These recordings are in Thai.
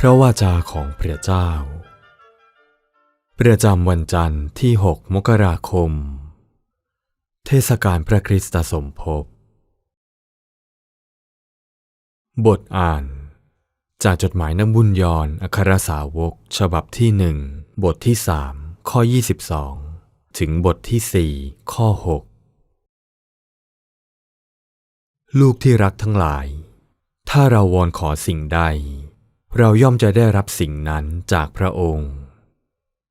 พระวาจาของพระเจ้า ประจำวันจันทร์ที่ 6 มกราคม เทศกาลพระคริสตสมภพ บทอ่าน จากจดหมายน้ำบุญยอนอัครสาวก ฉบับที่หนึ่งบทที่สามข้อ 22 ถึงบทที่สี่ข้อ 6 ลูกที่รักทั้งหลาย ถ้าเราวอนขอสิ่งใด เราย่อมจะได้รับสิ่งนั้นจากพระองค์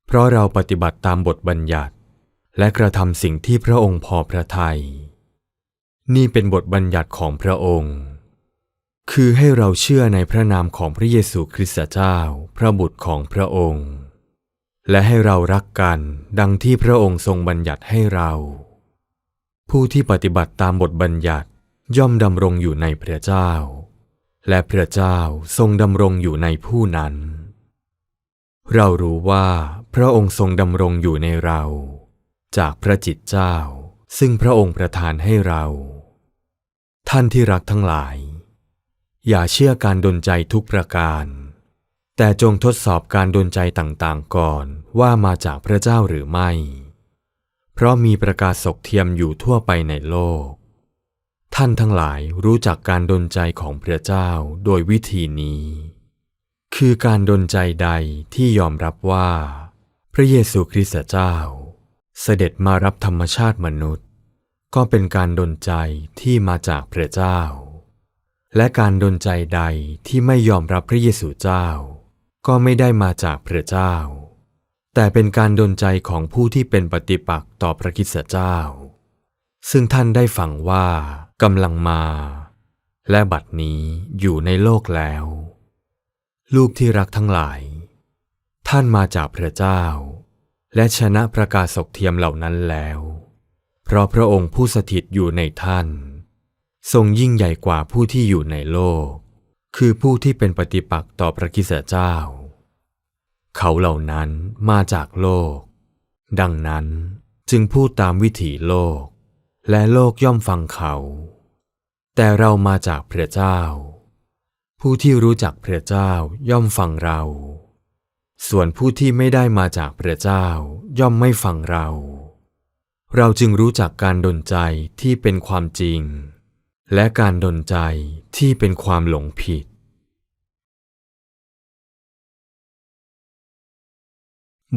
เพราะเราปฏิบัติตามบทบัญญัติ และกระทำสิ่งที่พระองค์พอพระทยัย นี่เป็นบทบัญญัติของพระองค์ คือให้เราเชื่อในพระนามของพระเยซูคริสต์เจ้า พระบุตรของพระองค์ และให้เรารักกันดังที่พระองค์ทรงบัญญัติให้เรา ผู้ที่ปฏิบัติตามบทบัญญัติย่อมดำรงอยู่ในพระเจ้า และพระเจ้าทรงดำรงอยู่ในผู้นั้น เรารู้ว่าพระองค์ทรงดำรงอยู่ในเรา จากพระจิตเจ้า ซึ่งพระองค์ประทานให้เรา ท่านที่รักทั้งหลาย อย่าเชื่อการดนใจทุกประการ แต่จงทดสอบการดนใจต่างๆก่อนว่ามาจากพระเจ้าหรือไม่ เพราะมีประกาศศกเทียมอยู่ทั่วไปในโลก ท่านทั้งหลายรู้จักการดนใจของพระเจ้าโดยวิธีนี้ คือการดนใจใดที่ยอมรับว่า พระเยซูคริสต์เจ้า เสด็จมารับธรรมชาติมนุษย์ ก็เป็นการดนใจที่มาจากพระเจ้า และการดนใจใดที่ไม่ยอมรับพระเยซูเจ้า ก็ไม่ได้มาจากพระเจ้า แต่เป็นการดนใจของผู้ที่เป็นปฏิปักษ์ต่อพระคริสตเจ้า ซึ่งท่านได้ฟังว่า กำลังมา และบัดนี้อยู่ในโลกแล้ว ลูกที่รักทั้งหลาย ท่านมาจากพระเจ้า และชนะประกาศศกเทียมเหล่านั้นแล้ว เพราะพระองค์ผู้สถิตอยู่ในท่าน ทรงยิ่งใหญ่กว่าผู้ที่อยู่ในโลก คือผู้ที่เป็นปฏิปักษ์ต่อพระคริสเจ้า เขาเหล่านั้นมาจากโลก ดังนั้นจึงพูดตามวิถีโลก และโลกย่อมฟังเขา แต่เรามาจากพระเจ้า ผู้ที่รู้จักพระเจ้าย่อมฟังเรา ส่วนผู้ที่ไม่ได้มาจากพระเจ้าย่อมไม่ฟังเรา เราจึงรู้จักการดนใจที่เป็นความจริง และการดนใจที่เป็นความหลงผิด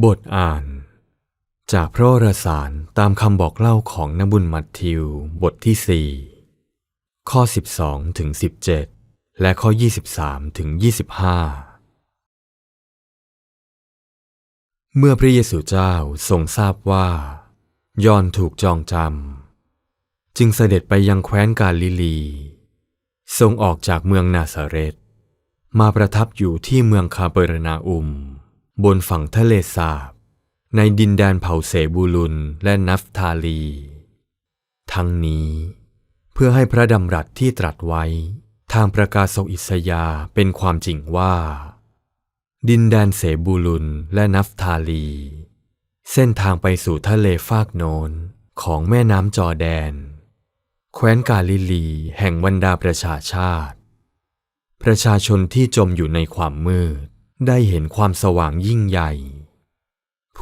บทอ่าน จากพระวรสารตามคำบอกเล่าของนบุญมัทธิว บทที่ 4 ข้อ 12ถึง17 และข้อ 23ถึง25 เมื่อพระเยซูเจ้าทรงทราบว่า ยอนถูกจองจำ จึงเสด็จไปยังแคว้นกาลิลี ทรงออกจากเมืองนาซาเรตมาประทับอยู่ที่เมืองคาเปรนาอุม บนฝั่งทะเลสาบ ในดินแดนเผ่าเสบูลุนและนัฟทาลี ทั้งนี้เพื่อให้พระดำรัสที่ตรัสไว้ ทางประกาศอิสยาเป็นความจริงว่า ดินแดนเสบูลุนและนัฟทาลี เส้นทางไปสู่ทะเลฟากโนนของแม่น้ำจอแดน แคว้นกาลิลีแห่งบรรดาประชาชาติ ประชาชนที่จมอยู่ในความมืดได้เห็นความสว่างยิ่งใหญ่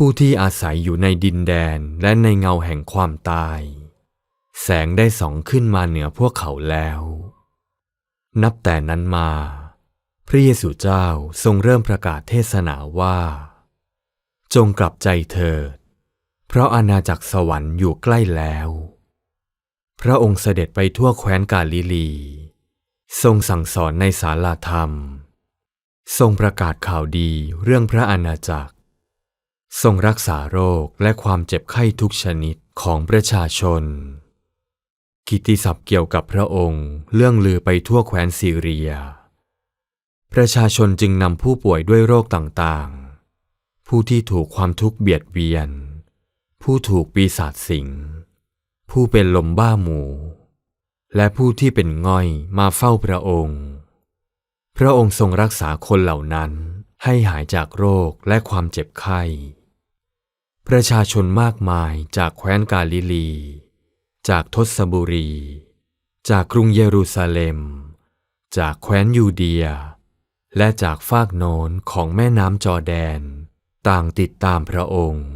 ผู้ที่อาศัยอยู่ในดินแดนและในเงาแห่งความตาย แสงได้ส่องขึ้นมาเหนือพวกเขาแล้ว นับแต่นั้นมา พระเยซูเจ้าทรงเริ่มประกาศเทศนาว่า จงกลับใจเถิด เพราะอาณาจักรสวรรค์อยู่ใกล้แล้ว พระองค์เสด็จไปทั่วแคว้นกาลิลี ทรงสั่งสอนในศาลาธรรม ทรงประกาศข่าวดีเรื่องพระอาณาจักร ทรงรักษาโรคและความเจ็บไข้ทุกชนิดของประชาชน กิตติศัพท์เกี่ยวกับพระองค์เรื่องลือไปทั่วแคว้นซีเรีย ประชาชนจึงนำผู้ป่วยด้วยโรคต่างๆ ผู้ที่ถูกความทุกข์เบียดเบียน ผู้ถูกปีศาจสิง ผู้เป็นลมบ้าหมู และผู้ที่เป็นง่อยมาเฝ้าพระองค์ พระองค์ทรงรักษาคนเหล่านั้นให้หายจากโรคและความเจ็บไข้ ประชาชนมากมายจากแคว้นกาลิลี จากทศบุรี จากกรุงเยรูซาเล็ม จากแคว้นยูเดีย และจากฟากโนนของแม่น้ำจอแดน ต่างติดตามพระองค์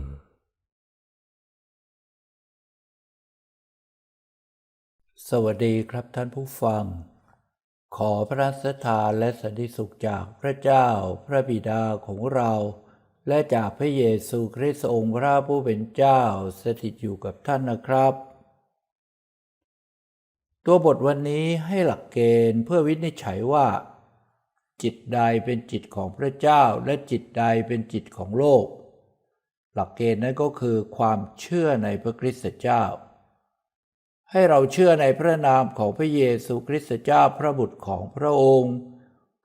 สวัสดีครับท่านผู้ฟัง ขอพระสถานและสันติสุขจากพระเจ้าพระบิดาของเรา และจากพระเยซูคริสต์องค์พระผู้เป็นเจ้าสถิตอยู่กับท่านนะครับ ตัวบทวันนี้ให้หลักเกณฑ์เพื่อวินิจฉัยว่า จิตใดเป็นจิตของพระเจ้าและจิตใดเป็นจิตของโลก หลักเกณฑ์นั้นก็คือความเชื่อในพระคริสต์เจ้า ให้เราเชื่อในพระนามของพระเยซูคริสต์เจ้าพระบุตรของพระองค์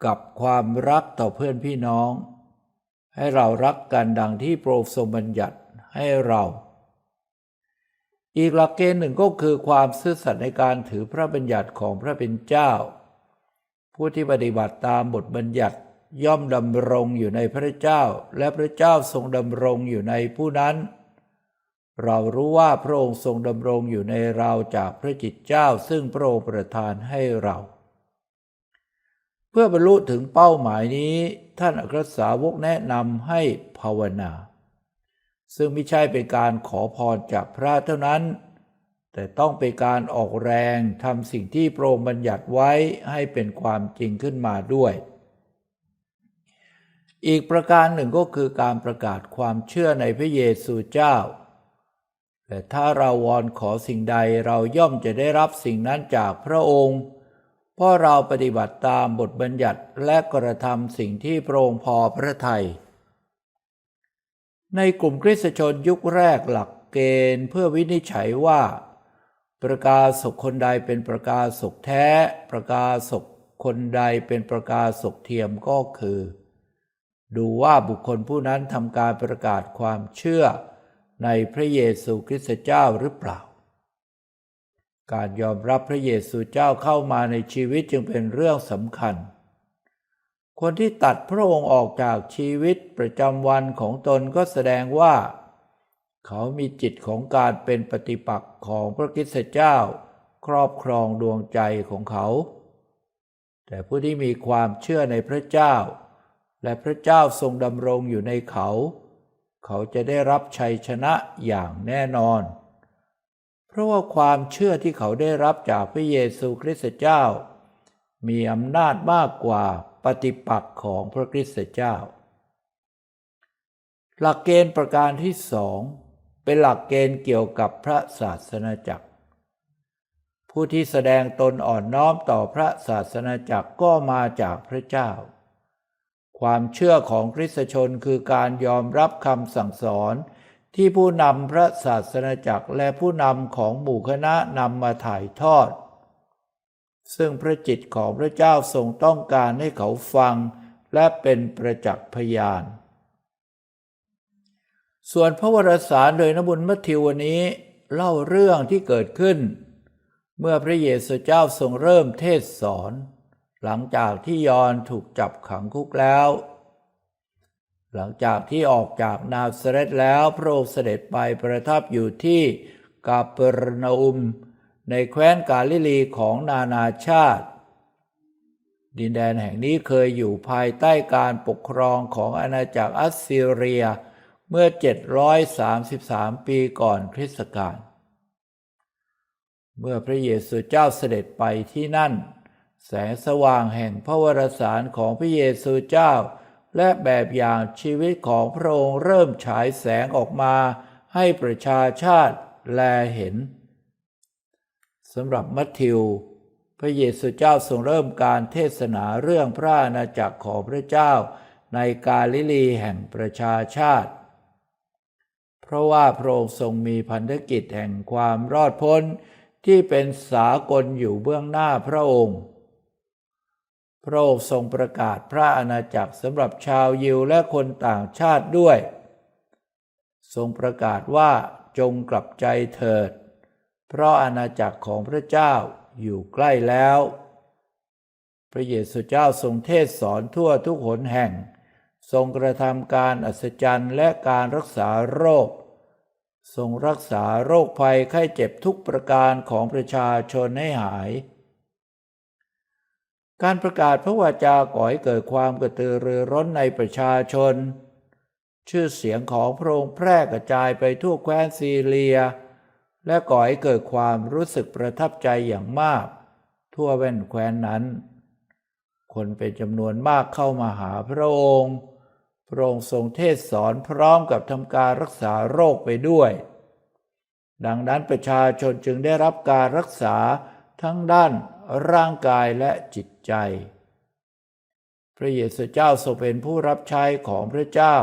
กับความรักต่อเพื่อนพี่น้อง ให้เรารักกันดังที่โปรดทรงบัญญัติให้เรา อีกหลักเกณฑ์หนึ่งก็คือความซื่อสัตย์ในการถือพระบัญญัติของพระเป็นเจ้า ผู้ที่ปฏิบัติตามบทบัญญัติย่อมดำรงอยู่ในพระเจ้า และพระเจ้าทรงดำรงอยู่ในผู้นั้น เรารู้ว่าพระองค์ทรงดำรงอยู่ในเราจากพระจิตเจ้าซึ่งพระองค์ประทานให้เรา พื่อบรรลุถึงเป้าหมายนี้ ท่านอัครสาวกแนะนำให้ภาวนา ซึ่งไม่ใช่เป็นการขอพรจากพระเท่านั้น แต่ต้องเป็นการออกแรงทำสิ่งที่พรงบัญญัติไว้ให้เป็นความจริงขึ้นมาด้วย อีกประการหนึ่งก็คือการประกาศความเชื่อในพระเยซูเจ้า แต่ถ้าเราวอนขอสิ่งใดเราย่อมจะได้รับสิ่งนั้นจากพระองค์ เพราะเราปฏิบัติตามบทบัญญัติและกระทำสิ่งที่พรงพอพระทัยในกลุ่มคริสตชนยุคแรกหลักเกณฑ์เพื่อวินิจฉัยว่า ประกาศกคนใดเป็นประกาศกแท้ ประกาศกคนใดเป็นประกาศกเทียมก็คือ ดูว่าบุคคลผู้นั้นทำการประกาศความเชื่อในพระเยซูคริสต์เจ้าหรือเปล่า การยอมรับพระเยซูเจ้าเข้ามาในชีวิตจึงเป็นเรื่องสำคัญ คนที่ตัดพระองค์ออกจากชีวิตประจำวันของตนก็แสดงว่า เขามีจิตของการเป็นปฏิปักษ์ของพระคิสต์เจ้า ครอบครองดวงใจของเขา แต่ผู้ที่มีความเชื่อในพระเจ้า และพระเจ้าทรงดำรงอยู่ในเขา เขาจะได้รับชัยชนะอย่างแน่นอน ราะว่าความเชื่อที่เขาได้รับจากพระเยซูคริสต์เจ้า มีอำนาจมากกว่าปฏิปักษ์ของพระคริสต์เจ้า หลักเกณฑ์ประการที่สองเป็นหลักเกณฑ์เกี่ยวกับพระศาสนาจักร ผู้ที่แสดงตนอ่อนน้อมต่อพระศาสนาจักรก็มาจากพระเจ้า ความเชื่อของคริสตชนคือการยอมรับคำสั่งสอน ที่ผู้นำพระศาสนาจักรและผู้นำของหมู่คณะนำมาถ่ายทอด ซึ่งพระจิตของพระเจ้าทรงต้องการให้เขาฟังและเป็นประจักษ์พยาน ส่วนพระวรสารโดยนบุญมัทธิววันนี้เล่าเรื่องที่เกิดขึ้น เมื่อพระเยซูเจ้าทรงเริ่มเทศสอน หลังจากที่ยอนถูกจับขังคุกแล้ว หลังจากที่ออกจากนาซาเรตแล้วพระองค์เสด็จไปประทับอยู่ที่กาเปรนาอุม ในแคว้นกาลิลีของนานาชาติ ดินแดนแห่งนี้เคยอยู่ภายใต้การปกครองของอาณาจักรอัสซีเรีย เมื่อ 733 ปีก่อนคริสตกาลเมื่อพระเยซูเจ้าเสด็จไปที่นั่น แสงสว่างแห่งพระวรสารของพระเยซูเจ้า และแบบอย่างชีวิตของพระองค์เริ่มฉายแสงออกมาให้ประชาชาติแลเห็นสำหรับมัทธิว พระเยซูเจ้าทรงเริ่มการเทศนาเรื่องพระอาณาจักรของพระเจ้าในกาลิลีแห่งประชาชาติ เพราะว่าพระองค์ทรงมีพันธกิจแห่งความรอดพ้นที่เป็นสากลอยู่เบื้องหน้าพระองค์ พระองค์ทรงประกาศพระอาณาจักรสำหรับชาวยิวและคนต่างชาติด้วย ทรงประกาศว่าจงกลับใจเถิด เพราะอาณาจักรของพระเจ้าอยู่ใกล้แล้ว พระเยซูเจ้าทรงเทศสอนทั่วทุกหนแห่ง ทรงกระทำการอัศจรรย์และการรักษาโรค ทรงรักษาโรคภัยไข้เจ็บทุกประการของประชาชนให้หาย การประกาศพระวาจาก่อให้เกิดความกระตือรือร้นในประชาชน ชื่อเสียงของพระองค์แพร่กระจายไปทั่วแคว้นซีเรีย และก่อให้เกิดความรู้สึกประทับใจอย่างมาก ทั่วแว่นแคว้นนั้น คนเป็นจำนวนมากเข้ามาหาพระองค์ พระองค์ทรงเทศสอนพร้อมกับทำการรักษาโรคไปด้วย ดังนั้นประชาชนจึงได้รับการรักษาทั้งด้าน ร่างกายและจิตใจ พระเยซูเจ้าทรงเป็นผู้รับใช้ของพระเจ้า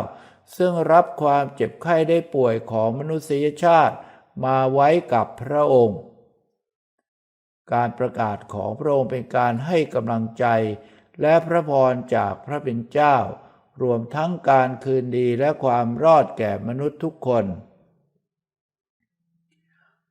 ซึ่งรับความเจ็บไข้ได้ป่วยของมนุษยชาติมาไว้กับพระองค์ การประกาศของพระองค์เป็นการให้กำลังใจ และพระพรจากพระเป็นเจ้า รวมทั้งการคืนดีและความรอดแก่มนุษย์ทุกคน